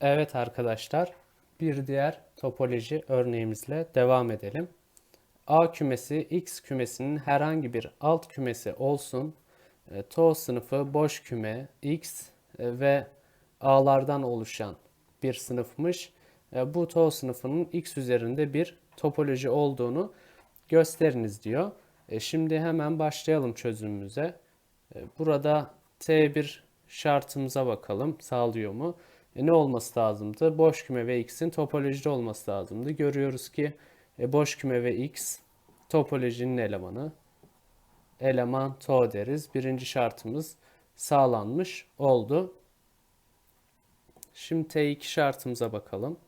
Evet arkadaşlar, bir diğer topoloji örneğimizle devam edelim. A kümesi X kümesinin herhangi bir alt kümesi olsun. E, To sınıfı boş küme X e, ve A'lardan oluşan bir sınıfmış. E, Bu To sınıfının X üzerinde bir topoloji olduğunu gösteriniz diyor. Şimdi hemen başlayalım çözümümüze. Burada T1 şartımıza bakalım sağlıyor mu? E, ne olması lazımdı? Boş küme ve x'in topolojide olması lazımdı. Görüyoruz ki e, boş küme ve x topolojinin elemanı. Eleman to deriz. Birinci şartımız sağlanmış oldu. Şimdi T2 şartımıza bakalım.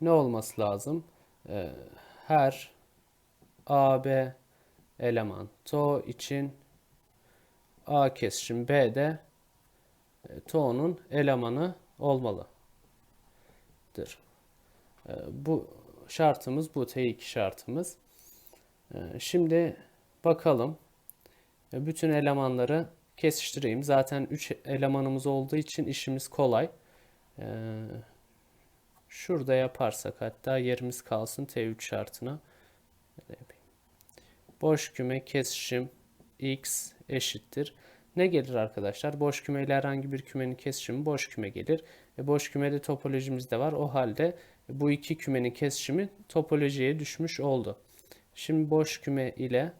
Ne olması lazım? E, her AB eleman to için A kesişim B'de to'nun elemanı olmalıdır. E, Bu şartımız bu T2 şartımız. E, Şimdi bakalım. E, Bütün elemanları kesiştireyim. Zaten 3 elemanımız olduğu için işimiz kolay. Şurada yaparsak hatta yerimiz kalsın T3 şartına. Boş küme kesişim x eşittir. Ne gelir arkadaşlar? Boş küme ile herhangi bir kümenin kesişimi boş küme gelir. E boş kümede topolojimiz de var. O halde bu iki kümenin kesişimi topolojiye düşmüş oldu. Şimdi boş küme ile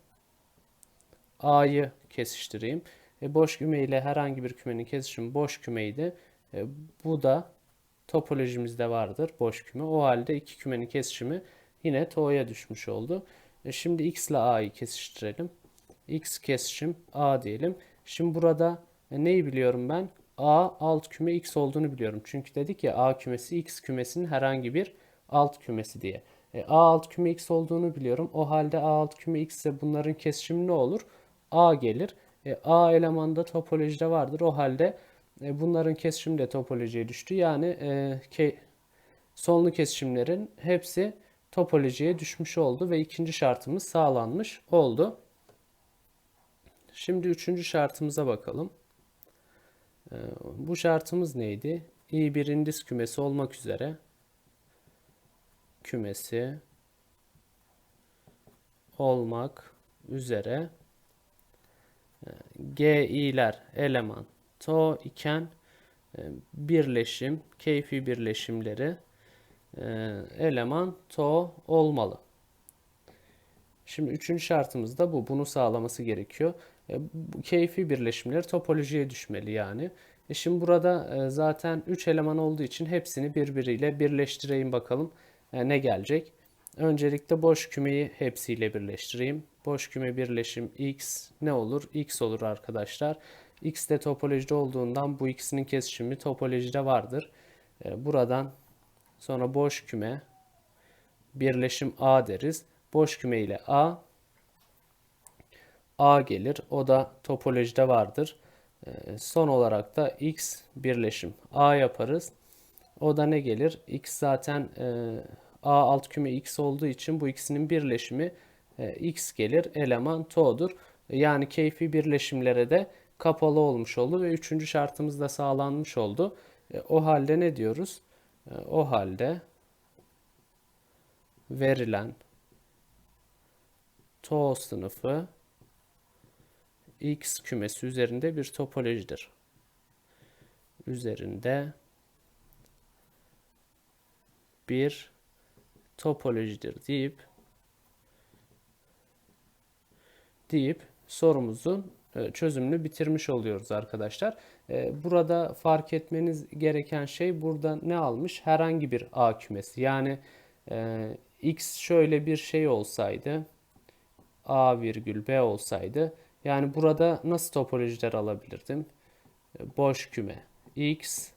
A'yı kesiştireyim. E boş küme ile herhangi bir kümenin kesişimi boş kümeydi. E bu da topolojimizde vardır boş küme. O halde iki kümenin kesişimi yine to'ya düşmüş oldu. E şimdi x ile a'yı kesiştirelim. x kesişim a diyelim. Şimdi burada e, neyi biliyorum ben? a alt küme x olduğunu biliyorum. Çünkü dedik ya a kümesi x kümesinin herhangi bir alt kümesi diye. E, a alt küme x olduğunu biliyorum. O halde a alt küme x ise bunların kesişimi ne olur? a gelir. E, a elemanda topolojide vardır. O halde e, bunların kesişimi de topolojiye düştü. Yani e, ke, sonlu kesişimlerin hepsi topolojiye düşmüş oldu ve ikinci şartımız sağlanmış oldu. Şimdi üçüncü şartımıza bakalım. E, bu şartımız neydi? i bir indis kümesi olmak üzere kümesi olmak üzere e, gi'ler eleman to iken e, birleşim, keyfi birleşimleri e, eleman to olmalı. Şimdi üçüncü şartımız da bu. Bunu sağlaması gerekiyor. E, bu keyfi birleşimler topolojiye düşmeli yani. E şimdi burada e, zaten 3 eleman olduğu için hepsini birbiriyle birleştireyim bakalım e, ne gelecek. Öncelikle boş kümeyi hepsiyle birleştireyim. Boş küme birleşim x ne olur? x olur arkadaşlar. x de topolojide olduğundan bu ikisinin kesişimi topolojide vardır. E, buradan sonra boş küme birleşim a deriz. Boş küme ile a a gelir. O da topolojide vardır. E, son olarak da x birleşim a yaparız. O da ne gelir? x zaten e, a alt küme x olduğu için bu ikisinin birleşimi e, x gelir. Eleman to'dur. Yani keyfi birleşimlere de kapalı olmuş oldu ve üçüncü şartımız da sağlanmış oldu. E, o halde ne diyoruz? O halde verilen to sınıfı x kümesi üzerinde bir topolojidir. Üzerinde bir topolojidir deyip deyip sorumuzun e, çözümünü bitirmiş oluyoruz arkadaşlar. E, burada fark etmeniz gereken şey burada ne almış? Herhangi bir A kümesi. Yani e, X şöyle bir şey olsaydı A virgül B olsaydı yani burada nasıl topolojiler alabilirdim? Boş küme X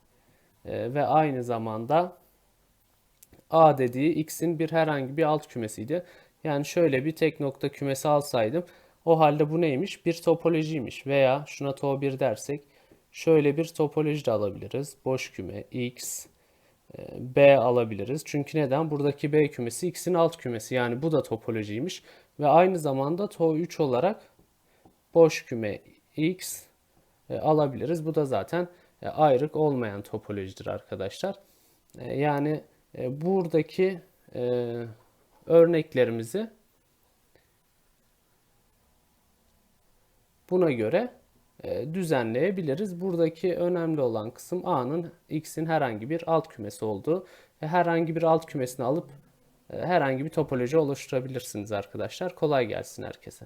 ve aynı zamanda A dediği X'in bir herhangi bir alt kümesiydi. Yani şöyle bir tek nokta kümesi alsaydım o halde bu neymiş? Bir topolojiymiş veya şuna to1 dersek şöyle bir topoloji de alabiliriz. Boş küme x b alabiliriz. Çünkü neden? Buradaki b kümesi x'in alt kümesi. Yani bu da topolojiymiş. Ve aynı zamanda to3 olarak boş küme x alabiliriz. Bu da zaten ayrık olmayan topolojidir arkadaşlar. E, yani e, buradaki e, örneklerimizi buna göre e, düzenleyebiliriz. Buradaki önemli olan kısım A'nın X'in herhangi bir alt kümesi olduğu. Herhangi bir alt kümesini alıp e, herhangi bir topoloji oluşturabilirsiniz arkadaşlar. Kolay gelsin herkese.